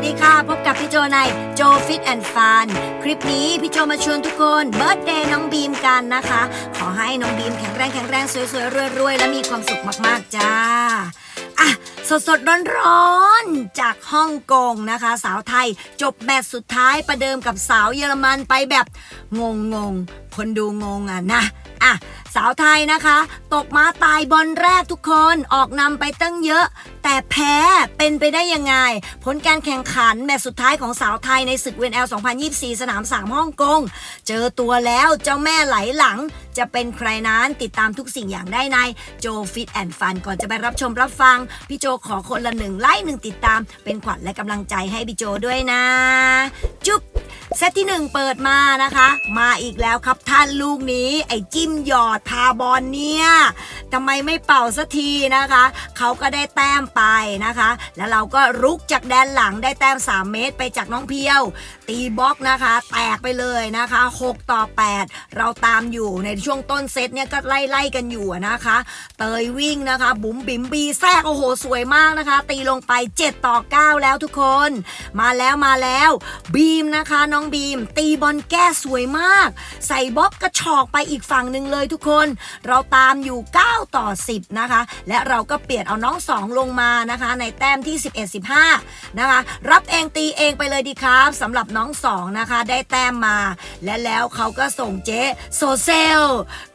วัสดีค่ะ พบกับพี่โจในโจฟิตแอนด์ฟันคลิปนี้พี่โจมาชวนทุกคนเบิร์ d เดย์น้องบีมกันนะคะ ขอให้น้องบีมแข็งแรงแข็งแรงสวยๆรวยๆ และมีความสุขมากๆจ้าอะสดสดร้อนร้อนจากฮ่องกงนะคะ สาวไทยจบแมตช์สุดท้ายประเดิมกับสาวเยอรมันไปแบบงงงคนดูงงอะนะอะ สาวไทยนะคะ ตกม้าตายบอลแรกทุกคนออกนำไปตั้งเยอะ แต่แพ้เป็นไปได้ยังไง ผลการแข่งขันแมตช์สุดท้ายของสาวไทยในศึกเวนแอล 2024 สนาม3ฮ่องกง เจอตัวแล้วเจ้าแม่ไหลหลัง จะเป็นใครนั้นติดตามทุกสิ่งอย่างได้ในโจฟิตแอนด์ฟันก่อนจะไปรับชมรับฟัง พี่โจขอคนละหนึ่งไลค์หนึ่งติดตาม เป็นขวัญและกำลังใจให้พี่โจด้วยนะ จุ๊บเซตที่หนึ่งเปิดมานะคะ มาอีกแล้วครับท่านลูกนี้ ไอ้จิ้มหยอดพาบอลเนี่ยทำไมไม่เป่าสักทีนะคะ เขาก็ได้แต้มไปนะคะ แล้วเราก็รุกจากแดนหลังได้แต้ม 3 เมตรไปจากน้องเพียว ตีบล็อกนะคะ แตกไปเลยนะคะ 6 ต่อ 8 เราตามอยู่ในช่วงต้นเซตเนี่ยก็ไล่ไล่กันอยู่นะคะ เตยวิ่งนะคะ บุ๋มบิ๋มบีแทรกโอ้โหสวยมากนะคะ ตีลงไป 7 ต่อ 9 แล้วทุกคน มาแล้วมาแล้วบีมนะคะ น้องบีม ตีบอลแก้สวยมาก ใส่บล็อกกระชอกไปอีกฝั่งหนึ่งเลยทุกคนเราตามอยู่ 9 ต่อ 10 นะคะ และเราก็เปลี่ยนเอาน้อง 2 ลงมานะคะ ในแต้มที่ 11 15 นะคะ รับเองตีเองไปเลยดีครับสำหรับน้อง 2 นะคะ ได้แต้มมา และแล้วเขาก็ส่งเจ๊โซเซล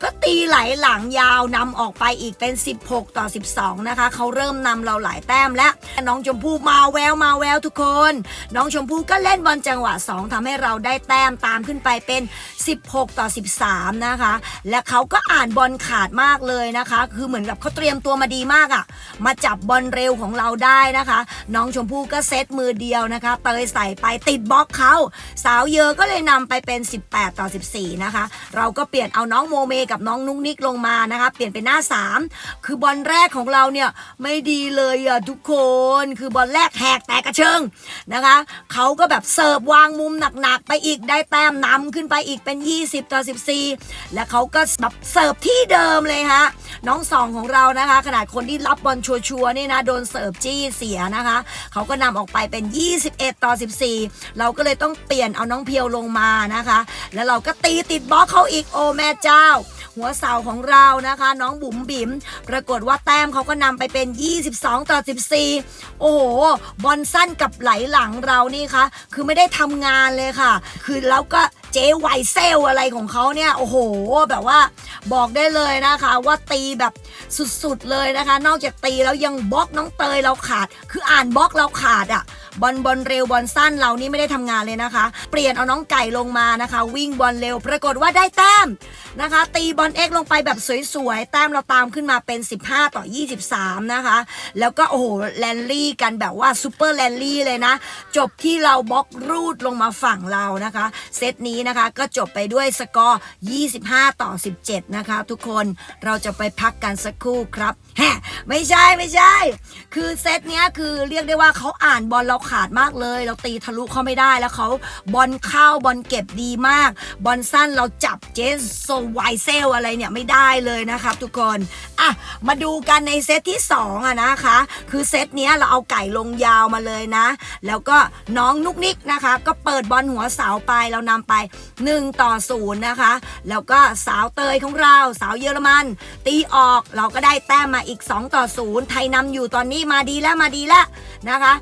ก็ตีไหลหลังยาวนำออกไปอีกเป็น 16 ต่อ 12 นะคะ เขาเริ่มนำเราหลายแต้มแล้วน้องชมพู่มาแววมาแววทุกคน น้องชมพู่ก็เล่นบอลจังหวะ 2ทำให้เราได้แต้มตามขึ้นไปเป็น 16 ต่อ 13 นะคะ และเขาก็อ่านบอลขาดมากเลยนะคะ คือเหมือนกับเขาเตรียมตัวมาดีมากอะ่ะ มาจับบอลเร็วของเราได้นะคะ น้องชมพู่ก็เซตมือเดียวนะคะ เตยใส่ไปติดบล็อกเขาสาวเยอก็เลยนำไปเป็น 18 ต่อ 14 นะคะ เราก็เปลี่ยนเอาน้องโมเมกับน้องนุ๊กนิกลงมานะคะ เปลี่ยนเป็นหน้า 3 คือบอลแรกของเราเนี่ยไม่ดีเลยอะทุกคน คือบอลแรกแหกแตกกระเชิงนะคะเขาก็แบบเสิร์ฟวางมุมหนักๆไปอีกได้แต้มนำขึ้นไปอีกเป็น 20 ต่อ 14 และเขาก็แบบเสิร์ฟที่เดิมเลยฮะน้องสองของเรานะคะ ขนาดคนที่รับบอลชัวร์ๆนี่นะโดนเสิร์ฟจี้เสียนะคะเขาก็นำออกไปเป็น 21 ต่อ 14 เราก็เลยต้องเปลี่ยนเอาน้องเพียวลงมานะคะ แล้วเราก็ตีติดบล็อกเขาอีกโอแม่เจ้า หัวเสาของเรานะคะ น้องบุ๋มบิ๋มปรากฏว่าแต้มเขาก็นำไปเป็น 22 ต่อ 14 โอ้โห บอลสั้นกับไหลหลังเรานี่คะคือไม่ได้ทำงานเลยค่ะ คือแล้วก็ เจ๊ไวเซลอะไรของเขาเนี่ย โอ้โห แบบว่าบอกได้เลยนะคะ ว่าตีแบบสุดๆเลยนะคะ นอกจากตีแล้วยังบล็อกน้องเตยเราขาด คืออ่านบล็อกเราขาดอะ่ะบอลบอลเร็วบอลสั้นเรานี่ไม่ได้ทำงานเลยนะคะ เปลี่ยนเอาน้องไก่ลงมานะคะ วิ่งบอลเร็ว ปรากฏว่าได้แต้มนะคะ ตีบอลเอ็กลงไปแบบสวยๆแต้มเราตามขึ้นมาเป็น 15 ต่อ 23 นะคะ แล้วก็โอ้โหแลนลี่กันแบบว่าซูเปอร์แลนลี่เลยนะ จบที่เราบล็อกรูดลงมาฝั่งเรานะคะ เซตนี้นะคะก็จบไปด้วยสกอร์ 25 ต่อ 17 นะคะ ทุกคนเราจะไปพักกันสักครู่ครับแฮไม่ใช่ไม่ใช่ คือเซตเนี้ยคือเรียกได้ว่าเขาอ่านบอลเราขาดมากเลย เราตีทะลุเขาไม่ได้แล้วเขาบอลเข้าบอลเก็บดีมาก บอลสั้นเราจับเจสโซไวเซลอะไรเนี่ยไม่ได้เลยนะครับทุกคนอะมาดูกันในเซตที่2อะนะคะ คือเซตเนี้ยเราเอาไก่ลงยาวมาเลยนะ แล้วก็น้องนุกนิกนะคะ ก็เปิดบอลหัวเสาไปเรานำไป 1 ต่อ0นะคะ แล้วก็สาวเตยของเราสาวเยอรมัน ตีออกเราก็ได้แต้มมาอีก 2 ต่อ0ไทยนำอยู่ตอนนี้มาดีแล้วมาดีแล้วนะคะ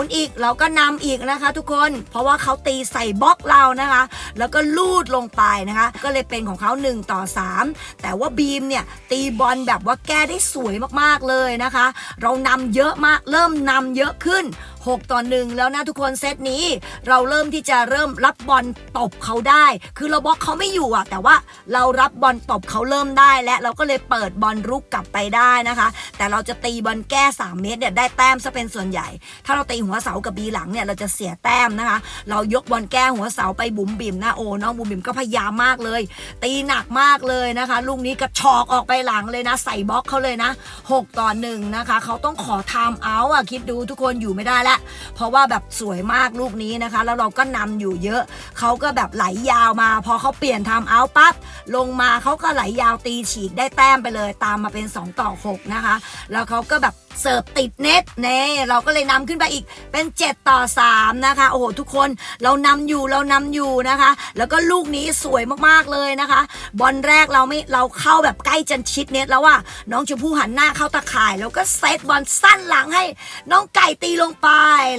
3-0อีกเราก็นำอีกนะคะ ทุกคน เพราะว่าเขาตีใส่บล็อกเรานะคะ แล้วก็ลูดลงไปนะคะ ก็เลยเป็นของเขา1ต่อ3 แต่ว่าบีมเนี่ยตีบอลแบบว่าแก้ได้สวยมากๆเลยนะคะ เรานำเยอะมากเริ่มนำเยอะขึ้น 6 ต่อหนึ่งแล้วนะทุกคนเซตนี้ เราเริ่มที่จะเริ่มรับบอลตบเขาได้ คือเราบล็อกเขาไม่อยู่อะแต่ว่าเรารับบอลตบเขาเริ่มได้และเราก็เลยเปิดบอลรุกกลับไปได้นะคะ แต่เราจะตีบอลแก้ 3 เมตรเนี่ยได้แต้มซะเป็นส่วนใหญ่ ถ้าเราตีหัวเสากับบีหลังเนี่ยเราจะเสียแต้มนะคะ เรายกบอลแก้หัวเสาไปบุ๋มบิ่มนะโอ้น้องบุ๋มบิ่มก็พยายามมากเลย ตีหนักมากเลยนะคะลูกนี้กระชอกออกไปหลังเลยนะ ใส่บล็อกเขาเลยนะ 6 ต่อหนึ่งนะคะ เขาต้องขอไทม์เอาท์อะคิดดูทุกคนอยู่ไม่ได้แล้วะเพราะว่าแบบสวยมากลูกนี้นะคะ แล้วเราก็นำอยู่เยอะเขาก็แบบไหลยาวมา พอเขาเปลี่ยนทำเอาปั๊บลงมาเขาก็ไหลยาวตีฉีกได้แต้มไปเลย ตามมาเป็น 2 ต่อ 6 นะคะ แล้วเขาก็แบบเสิร์ฟติดเน็ตเน่เราก็เลยนำขึ้นไปอีกเป็น 7 ต่อ 3 นะคะ โอ้โห ทุกคนเรานำอยู่เรานำอยู่นะคะ แล้วก็ลูกนี้สวยมากๆเลยนะคะ บอลแรกเราไม่เราเข้าแบบใกล้จันชิดเน็ตแล้วว่าน้องชมพู่หันหน้าเข้าตะข่าย แล้วก็เซตบอลสั้นหลังให้ น้องไก่ตีลงไป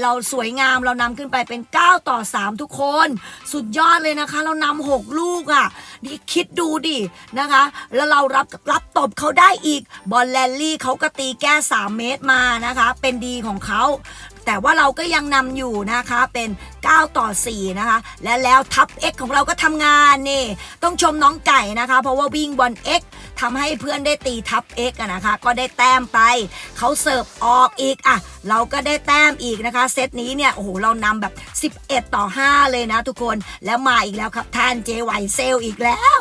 เราสวยงามเรานำขึ้นไปเป็น 9 ต่อ 3 ทุกคน สุดยอดเลยนะคะ เรานำหกลูกอะ่ะนี่คิดดูดินะคะ แล้วเรารับรับตบเขาได้อีกบอลแลนลี่เขาก็ตีแก้3เมตรมานะคะ เป็นดีของเขา แต่ว่าเราก็ยังนำอยู่นะคะเป็น 9 ต่อ 4 นะคะ และแล้วทับ X ของเราก็ทำงานนี่ ต้องชมน้องไก่นะคะ เพราะว่าวิ่งบอล X ทำให้เพื่อนได้ตีทับ X อะนะคะ ก็ได้แต้มไป เขาเสิร์ฟออกอีกอะเราก็ได้แต้มอีกนะคะ เซตนี้เนี่ยโอ้โหเรานำแบบ 11 ต่อ 5 เลยนะทุกคนแล้วมาอีกแล้วครับท่านเจไวเซลอีกแล้ว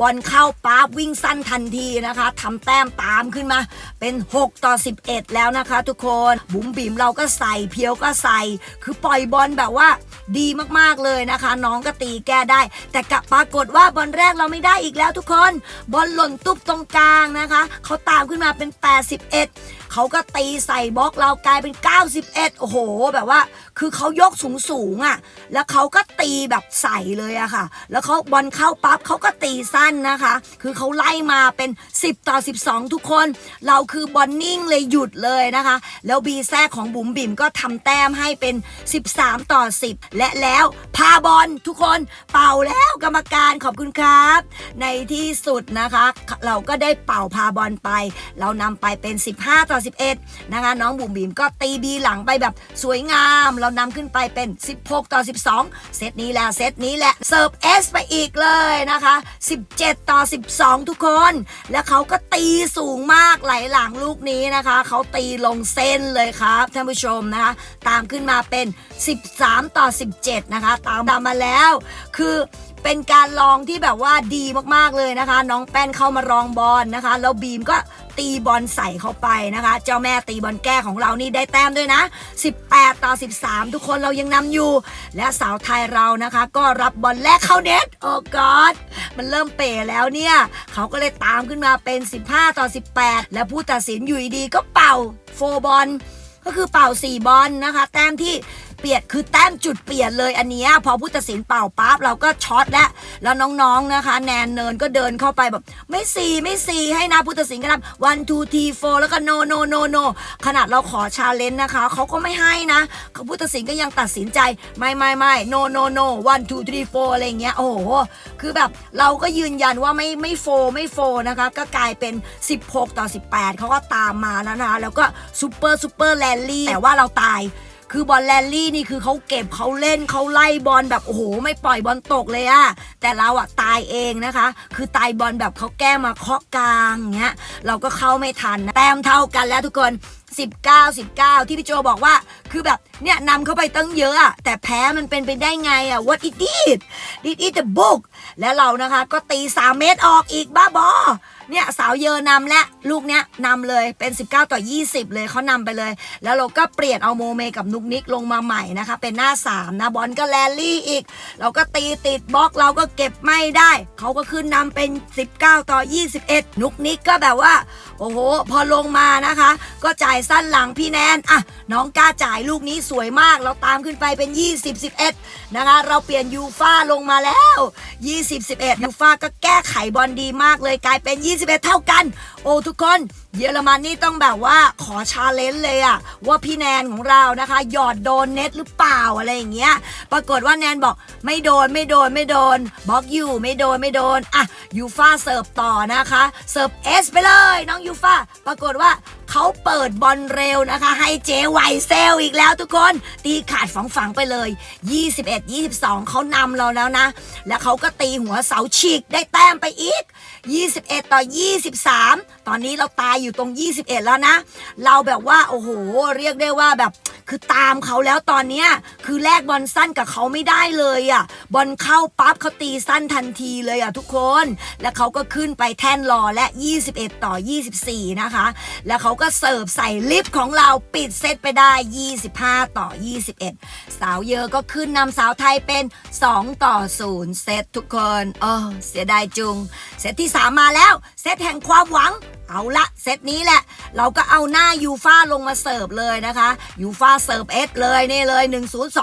บอลเข้าปั๊บวิ่งสั้นทันทีนะคะทำแต้มตามขึ้นมาเป็น 6 ต่อ 11 แล้วนะคะ ทุกคนบุ๋มบิ๋มเราก็ใส่เพียวก็ใส่ คือปล่อยบอลแบบว่าดีมากๆเลยนะคะ น้องก็ตีแก้ได้ แต่กลับปรากฏว่าบอลแรกเราไม่ได้อีกแล้วทุกคน บอลหล่นตุ๊บตรงกลางนะคะ เขาตามขึ้นมาเป็น 81 เขาก็ตีใส่บล็อกเรากลายเป็น 91 โอ้โห แบบว่า คือเขายกสูงสูงอะ่ะ แล้วเขาก็ตีแบบใส่เลยอะค่ะ แล้วเขาบอลเข้าปั๊บเขาก็ตีสั้นนะคะ คือเขาไล่มาเป็น 10 ต่อ 12 ทุกคน เราคือบอลนิ่งเลยหยุดเลยนะคะ แล้วบีแซ่ของบุ๋มบิ๋มก็ทำแต้มให้เป็น 13 ต่อ 10 และแล้วพาบอลทุกคนเป่าแล้วกรรมการขอบคุณครับ ในที่สุดนะคะ เราก็ได้เป่าพาบอลไป เรานำไปเป็น 15 ต่อ11 นะคะ น้องบุ๋มบิ๋มก็ตีบีหลังไปแบบสวยงาม เรานำขึ้นไปเป็น 16 ต่อ 12 เซตนี้แหละเซตนี้แหละเสิร์ฟเอสไปอีกเลยนะคะ 17 ต่อ 12 ทุกคน แล้วเขาก็ตีสูงมากไหลหลังลูกนี้นะคะเขาตีลงเส้นเลยครับท่านผู้ชมนะคะตามขึ้นมาเป็น 13 ต่อ 17 นะคะ ตามตามมาแล้ว คือ เป็นการลองที่แบบว่าดีมากๆเลยนะคะ น้องแป้นเข้ามารองบอลนะคะ แล้วบีมก็ตีบอลใส่เข้าไปนะคะ เจ้าแม่ตีบอลแก้ของเรานี่ได้แต้มด้วยนะ 18 ต่อ 13 ทุกคนเรายังนำอยู่ และสาวไทยเรานะคะ ก็รับบอลแรกเข้าเน็ตโอ้กอดมันเริ่มเป๋แล้วเนี่ย เขาก็เลยตามขึ้นมาเป็น 15 ต่อ 18 และผู้ตัดสินอยู่ดีๆก็เป่าโฟบอลก็คือเป่า 4 บอลนะคะ แต้มที่ เปลี่ยนคือแต้มจุดเปลี่ยนเลยอันนี้พอผู้ตัดสินเป่าปั๊บเราก็ช็อตแล้วแล้วน้องๆนะคะ แนนเนินก็เดินเข้าไปแบบ ไม่ซีไม่ซีให้นะผู้ตัดสินก็ทำ one two three four แล้วก็ no no no no ขนาดเราขอชาเลนจ์นะคะเขาก็ไม่ให้นะเขาผู้ตัดสินก็ยังตัดสินใจไม่ไม่ไม่ no no no one two three four อะไรเงี้ยโอ้โหคือแบบเราก็ยืนยันว่าไม่ไม่โฟไม่โฟนะคะก็กลายเป็น 16 ต่อ 18เขาก็ตามมาแล้วนะคะแล้วก็ซูเปอร์ซูเปอร์แลนลี่แต่ว่าเราตาย คือบอลแลนลี่นี่คือเขาเก็บเขาเล่นเขาไล่บอลแบบโอ้โหไม่ปล่อยบอลตกเลยอะแต่เราอะตายเองนะคะ คือตายบอลแบบเขาแก้มาเคาะกลางเงี้ยเราก็เข้าไม่ทันนะแต้มเท่ากันแล้วทุกคน19 19 ที่พี่โจบอกว่า คือแบบ เนี่ยนำเข้าไปตั้งเยอะอะแต่แพ้มันเป็นไปได้ไงอะ what it did did it the book แล้วเรานะคะ ก็ตี 3 เมตรออกอีกบ้าบอ เนี่ยสาวเยอนำและลูกเนี้ยนำเลยเป็น 19 ต่อ 20 เลยเขานำไปเลย แล้วเราก็เปลี่ยนเอาโมเมกับนุกนิกลงมาใหม่นะคะ เป็นหน้า 3 นะบอลก็แลนลี่อีก เราก็ตีติดบล็อกเราก็เก็บไม่ได้ เขาก็ขึ้นนำเป็น 19 ต่อ 21 นุกนิกก็แบบว่า โอ้โห พอลงมานะคะ ก็จ่ายสั้นหลังพี่แนนอะน้องกล้าจ่ายลูกนี้สวยมาก เราตามขึ้นไปเป็น 20 11 นะคะ เราเปลี่ยนยูฟ่าลงมาแล้ว 20 11ยูฟ่าก็แก้ไขบอลดีมากเลยกลายเป็น21 เท่ากัน โอ้ทุกคนเยอรมันนี่ต้องแบบว่าขอชาเลนจ์เลยอะว่าพี่แนนของเรานะคะ หยอดโดนเน็ตหรือเปล่าอะไรอย่างเงี้ย ปรากฏว่าแนนบอกไม่โดนไม่โดนไม่โดนบล็อกอยู่ไม่โดนไม่โดนอะยูฟ่าเสิร์ฟต่อนะคะ เสิร์ฟเอสไปเลย น้องยูฟ่าปรากฏว่า เขาเปิดบอลเร็วนะคะ ให้เจไวเซลอีกแล้วทุกคน ตีขาดฝังฝังไปเลย 21 22 เขานำเราแล้วนะ แล้วเขาก็ตีหัวเสาฉีกได้แต้มไปอีก 21 ต่อ 23 ตอนนี้เราตายอยู่ตรง 21 แล้วนะ เราแบบว่าโอ้โห เรียกได้ว่าแบบคือตามเขาแล้วตอนเนี้ยคือแลกบอลสั้นกับเขาไม่ได้เลยอะ่ะบอลเข้าปั๊บเขาตีสั้นทันทีเลยอะ่ะทุกคน แล้วเขาก็ขึ้นไปแท่นรอและ 21 ต่อ 24 นะคะ แล้วเขาก็เสิร์ฟใส่ลิฟต์ของเราปิดเซตไปได้ 25 ต่อ 21 สาวเยอะก็ขึ้นนำสาวไทยเป็น 2 ต่อ 0 เซตทุกคนเออเสียดายจุง เซตที่ 3 มาแล้ว เซตแห่งความหวัง เอาละเซตนี้แหละ เราก็เอาหน้ายูฟาลงมาเสิร์ฟเลยนะคะยูฟาเสิร์ฟเอสเลยนี่เลย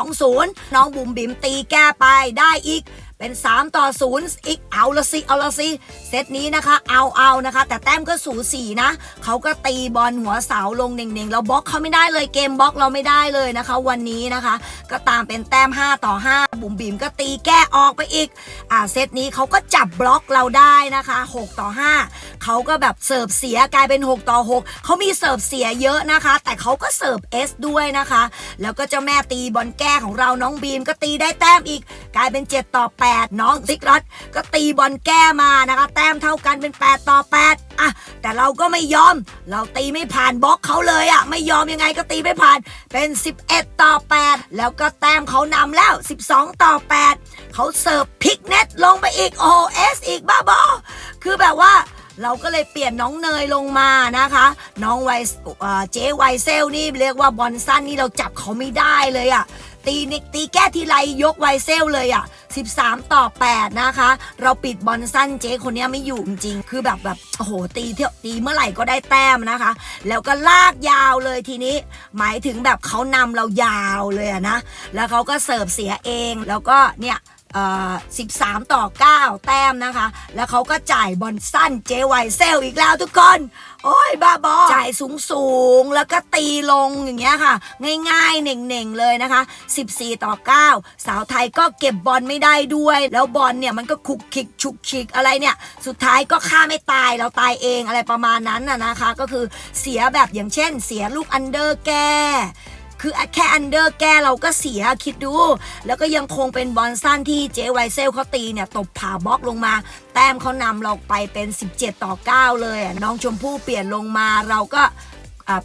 1020 น้องบุ๋มบิ๋มตีแก้ไปได้อีกเป็น 3 ต่อ 0 อีกเอาละสิเอาละสิเซตนี้นะคะ เอาเอานะคะ แต่แต้มก็สูสีนะเขาก็ตีบอลหัวเสาลงเน่งๆเราบล็อกเขาไม่ได้เลยเกมบล็อกเราไม่ได้เลยนะคะ วันนี้นะคะ ก็ตามเป็นแต้ม 5 ต่อ 5 บุ๋มบิ๋มก็ตีแก้ออกไปอีกอ่าเซตนี้เขาก็จับบล็อกเราได้นะคะ 6 ต่อ 5เขาก็แบบเสิร์ฟเสียกลายเป็น 6 ต่อ 6 เขามีเสิร์ฟเสียเยอะนะคะ แต่เขาก็เสิร์ฟเอสด้วยนะคะ แล้วก็เจ้าแม่ตีบอลแก้ของเราน้องบีมก็ตีได้แต้มอีก กลายเป็น 7 ต่อ 8 น้องซิกรัตก็ตีบอลแก้มานะคะ แต้มเท่ากันเป็น 8 ต่อ 8 อะ แต่เราก็ไม่ยอม เราตีไม่ผ่านบล็อกเขาเลยอะ ไม่ยอมยังไงก็ตีไม่ผ่าน เป็น 11 ต่อ 8 แล้วก็แต้มเขานำแล้ว 12 ต่อ 8 เขาเสิร์ฟพลิกเน็ตลงไปอีก โอเอสอีกบ้าบอคือแบบว่า เราก็เลยเปลี่ยนน้องเนยลงมานะคะ น้องไวเอ่เจ๊ไวเซลนี่เรียกว่าบอลสั้นนี่เราจับเขาไม่ได้เลยอะ่ะตีนิกตีแก้ทีไรยกไวเซลเลยอะ่ะ 13 ต่อ 8 นะคะ เราปิดบอลสั้นเจ๊คนนี้ไม่อยู่จริง คือแบบแบบโอ้โหตีเที่ยวตีเมื่อไหร่ก็ได้แต้มนะคะ แล้วก็ลากยาวเลยทีนี้ หมายถึงแบบเขานำเรายาวเลยนะ แล้วเขาก็เสิร์ฟเสียเองแล้วก็เนี่ย 13 ต่อ 9 แต้มนะคะ แล้วเขาก็จ่ายบอลสั้นเจไวเซลอีกแล้วทุกคน โอ้ยบ้าบอจ่ายสูงสูงๆแล้วก็ตีลงอย่างเงี้ยค่ะ ง่ายๆเน่งๆเลยนะคะ 14 ต่อ 9 สาวไทยก็เก็บบอลไม่ได้ด้วย แล้วบอลเนี่ยมันก็คุกคิกชุกคิกอะไรเนี่ย สุดท้ายก็ฆ่าไม่ตายเราตายเองอะไรประมาณนั้นน่ะนะคะ ก็คือเสียแบบอย่างเช่น เสียลูกอันเดอร์แก คือแค่อันเดอร์แก้เราก็เสียคิดดู แล้วก็ยังคงเป็นบอลสั้นที่เจไวเซลเขาตีเนี่ยตบผ่าบล็อกลงมา แต้มเขานำเราไปเป็น 17 ต่อ 9 เลย น้องชมพู่เปลี่ยนลงมาเราก็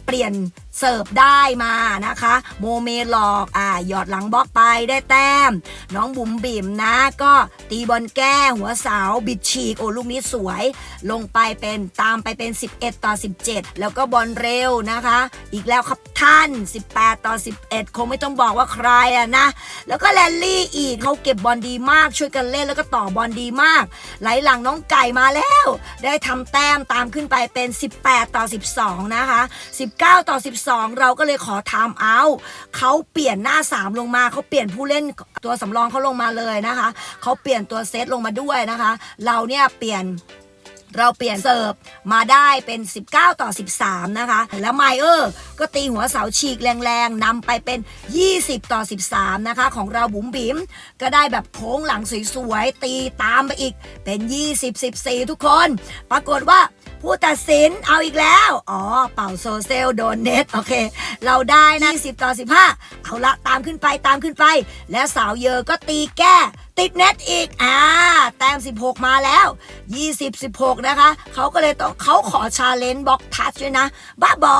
เปลี่ยนเสิร์ฟได้มานะคะ โมเมหลอกอ่าหยอดหลังบล็อกไปได้แต้ม น้องบุ๋มบิ่มนะ ก็ตีบอลแก้หัวเสาบิดฉีกโอ้ลูกนี้สวย ลงไปเป็นตามไปเป็น 11 ต่อ 17 แล้วก็บอลเร็วนะคะ อีกแล้วครับท่าน 18 ต่อ 11 คงไม่ต้องบอกว่าใครอะนะ แล้วก็แลนลี่อีกเขาเก็บบอลดีมากช่วยกันเล่นแล้วก็ต่อบอลดีมาก ไหลหลังน้องไก่มาแล้ว ได้ทำแต้มตามขึ้นไปเป็น 18 ต่อ 12 นะคะ 19 ต่อ 12สองเราก็เลยขอไทม์เอาท์เขาเปลี่ยนหน้า3ลงมาเขาเปลี่ยนผู้เล่นตัวสำรองเขาลงมาเลยนะคะเขาเปลี่ยนตัวเซตลงมาด้วยนะคะ เราเนี่ยเปลี่ยนเราเปลี่ยนเสิร์ฟมาได้เป็น 19 ต่อ 13 นะคะ แล้วไมเออร์ก็ตีหัวเสาฉีกแรงๆนำไปเป็น 20 ต่อ 13 นะคะ ของเราบุ๋มบิ๋มก็ได้แบบโค้งหลังสวยๆ ตีตามไปอีกเป็น 20 14 ทุกคน ปรากฏว่า ผู้ตัดสินเอาอีกแล้ว อ๋อ เป่าโซเซลโดนเน็ต โอเค เราได้นะ 20 ต่อ 15 เอาละตามขึ้นไปตามขึ้นไป แล้วสาวเยอก็ตีแก้ติดเน็ตอีก อ่า แต้ม 16 มาแล้ว 20 16 นะคะ เขาก็เลยต้องเขาขอชาเลนจ์บล็อกทัชด้วยนะ บ้าบอ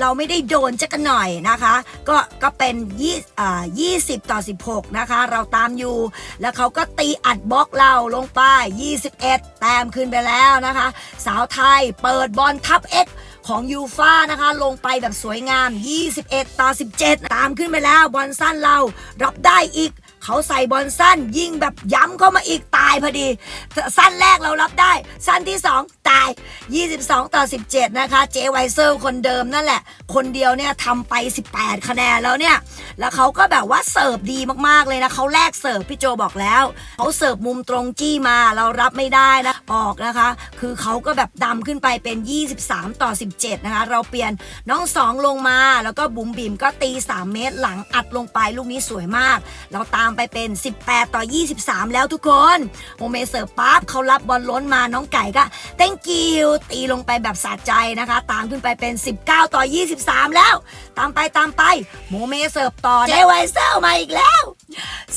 เราไม่ได้โดนจักกันหน่อยนะคะ ก็ก็เป็น20อ่า20 ต่อ 16 นะคะ เราตามอยู่ แล้วเขาก็ตีอัดบล็อกเราลงไป 21 แต้มขึ้นไปแล้วนะคะ สาวไทยเปิดบอลทับเอ็ดของยูฟานะคะ ลงไปแบบสวยงาม 21 ต่อ 17 ตามขึ้นไปแล้ว บอลสั้นเรารับได้อีก เขาใส่บอลสั้นยิงแบบย้ำเข้ามาอีกตายพอดี สั้นแรกเรารับได้ สั้นที่ 2 ตาย 22 ต่อ 17 นะคะ เจไวเซอร์คนเดิมนั่นแหละ คนเดียวเนี่ยทำไป 18 คะแนนแล้วเนี่ย แล้วเขาก็แบบว่าเสิร์ฟดีมากๆเลยนะเขาแลกเสิร์ฟพี่โจบอกแล้วเขาเสิร์ฟมุมตรงจี้มาเรารับไม่ได้นะออกนะคะ คือเขาก็แบบดำขึ้นไปเป็น 23 ต่อ 17 นะคะ เราเปลี่ยนน้องสองลงมาแล้วก็บุ๋มบิ๋มก็ตี 3 เมตรหลังอัดลงไปลูกนี้สวยมาก เราตามไปเป็น 18 ต่อ 23 แล้วทุกคนโมเมเสิร์ฟปั๊บเขารับบอลล้นมาน้องไก่ก็ thank you ตีลงไปแบบสะใจนะคะ ตามขึ้นไปเป็น 19 ต่อ 23 แล้ว ตามไปตามไปโมเมเสิร์ฟต่อเจไวเซลมาอีกแล้ว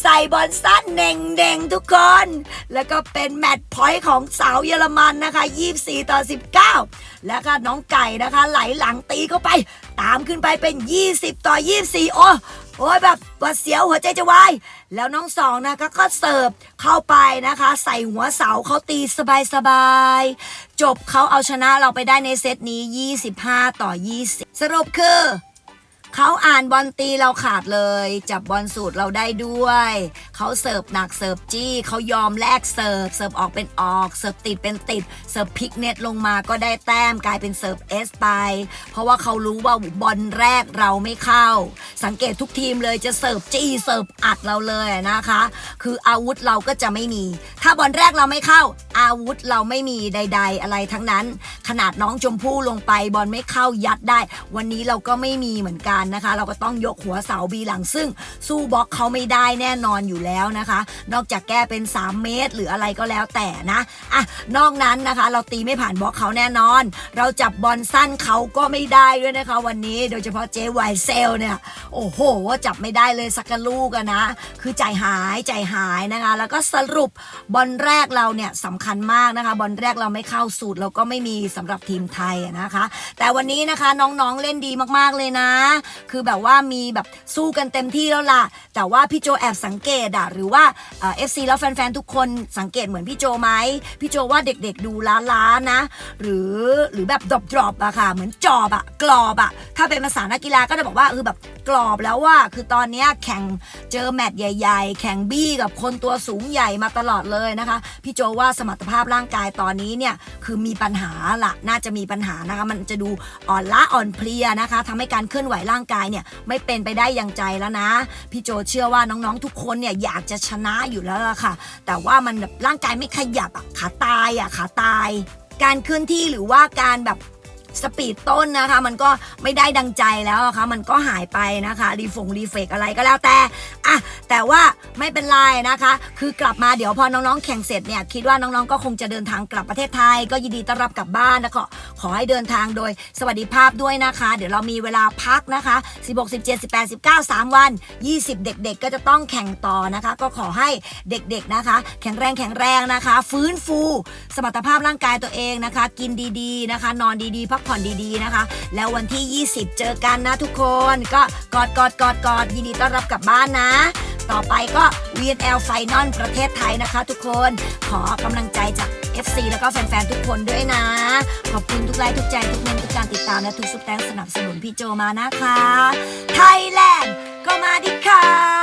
ใส่บอลสั้นเน่งเน่งๆทุกคน แล้วก็เป็นแมตช์พอยต์ของสาวเยอรมันนะคะ 24 ต่อ 19 แล้วก็น้องไก่นะคะ ไหลหลังตีเข้าไป ตามขึ้นไปเป็น 20 ต่อ 24 โอ้โอ้ยแบบหวัดเสียวหัวใจจะวาย แล้วน้องสองนะคะก็เสิร์ฟเข้าไปนะคะ ใส่หัวเสาเขาตีสบายๆจบเขาเอาชนะเราไปได้ในเซตนี้ 25 ต่อ 20 สรุปคือ เขาอ่านบอลตีเราขาดเลย จับบอลสูตรเราได้ด้วย เขาเสิร์ฟหนักเสิร์ฟจี้เขายอมแลกเสิร์ฟเสิร์ฟออกเป็นออกเสิร์ฟติดเป็นติดเสิร์ฟพลิกเน็ตลงมาก็ได้แต้มกลายเป็นเสิร์ฟเอสไป เพราะว่าเขารู้ว่าบอลแรกเราไม่เข้า สังเกตทุกทีมเลยจะเสิร์ฟจี้เสิร์ฟอัดเราเลยนะคะ คืออาวุธเราก็จะไม่มี ถ้าบอลแรกเราไม่เข้า อาวุธเราไม่มีใด ๆ อะไรทั้งนั้นขนาดน้องชมพู่ลงไปบอลไม่เข้ายัดได้ วันนี้เราก็ไม่มีเหมือนกันนะคะ เราก็ต้องยกหัวเสาบีหลังซึ่ง สู้บล็อกเขาไม่ได้แน่นอนอยู่แล้วนะคะ นอกจากแก้เป็น 3 เมตร หรืออะไรก็แล้วแต่นะอะนอกนั้นนะคะ เราตีไม่ผ่านบล็อกเขาแน่นอน เราจับบอลสั้นเขาก็ไม่ได้ด้วยนะคะ วันนี้โดยเฉพาะเจไวเซลเนี่ยโอ้โหจับไม่ได้เลยสักกลูกอะนะ คือใจหายใจหายนะคะ แล้วก็สรุปบอลแรกเราเนี่ยสำคัญมากนะคะ บอลแรกเราไม่เข้าสูตรเราก็ไม่มีสำหรับทีมไทยนะคะ แต่วันนี้นะคะน้องๆเล่นดีมากๆเลยนะ คือแบบว่ามีแบบสู้กันเต็มที่แล้วล่ะ แต่ว่าพี่โจแอบสังเกตอะหรือว่าเอฟซีแล้วแฟนๆทุกคนสังเกตเหมือนพี่โจไหมพี่โจว่าเด็กๆดูล้าๆนะ หรือหรือแบบดรอปๆอะค่ะ เหมือนจอบอะกรอบอะถ้าเป็นภาษานักกีฬาก็จะบอกว่าคือแบบกรอบแล้วว่าคือตอนนี้แข่งเจอแมตช์ใหญ่ ๆ แข่งบี้กับคนตัวสูงใหญ่มาตลอดเลยนะคะ พี่โจว่าสมรรถภาพร่างกายตอนนี้เนี่ยคือมีปัญหาละน่าจะมีปัญหานะคะ มันจะดูอ่อนล้าอ่อนเพลียนะคะทำให้การเคลื่อนไหวร่างกายเนี่ยไม่เป็นไปได้อย่างใจแล้วนะ พี่โจเชื่อว่าน้องๆทุกคนเนี่ยอยากจะชนะอยู่แล้วล่ะค่ะ แต่ว่ามันแบบร่างกายไม่ขยับอะขาตายอะขาตาย การเคลื่อนที่หรือว่าการแบบ สปีดต้นนะคะ มันก็ไม่ได้ดังใจแล้วะคะมันก็หายไปนะคะ รีฟงรีเฟกอะไรก็แล้วแต่อะแต่ว่าไม่เป็นไรนะคะ คือกลับมาเดี๋ยวพอน้องๆ แข่งเสร็จเนี่ยคิดว่าน้องๆก็คงจะเดินทางกลับประเทศไทย ก็ยินดีต้อนรับกลับบ้านแล้วก็ขอให้เดินทางโดยสวัสดิภาพด้วยนะคะ เดี๋ยวเรามีเวลาพักนะคะ 16 17 18 19 3 วัน 20 เด็กๆ ก็จะต้องแข่งต่อนะคะ ก็ขอให้เด็กๆนะคะ แข็งแรงแข็งแรงนะคะ ฟื้นฟู สมรรถภาพร่างกายตัวเองนะคะ กินดีๆนะคะ นอนดีๆพักผ่อนดีๆนะคะ แล้ววันที่ 20 เจอกันนะทุกคน ก็กอดกอดกอดกอดยินดีต้อนรับกลับบ้านนะ ต่อไปก็ VNL Final ประเทศไทยนะคะ ทุกคนขอกำลังใจจาก FC แล้วก็แฟนๆทุกคนด้วยนะ ขอบคุณทุกไลค์ทุกใจทุกเมนทุกการติดตามและทุกสุดแตงสนับสนุนพี่โจมานะคะไทยแลนด์ก็มาดิค่ะ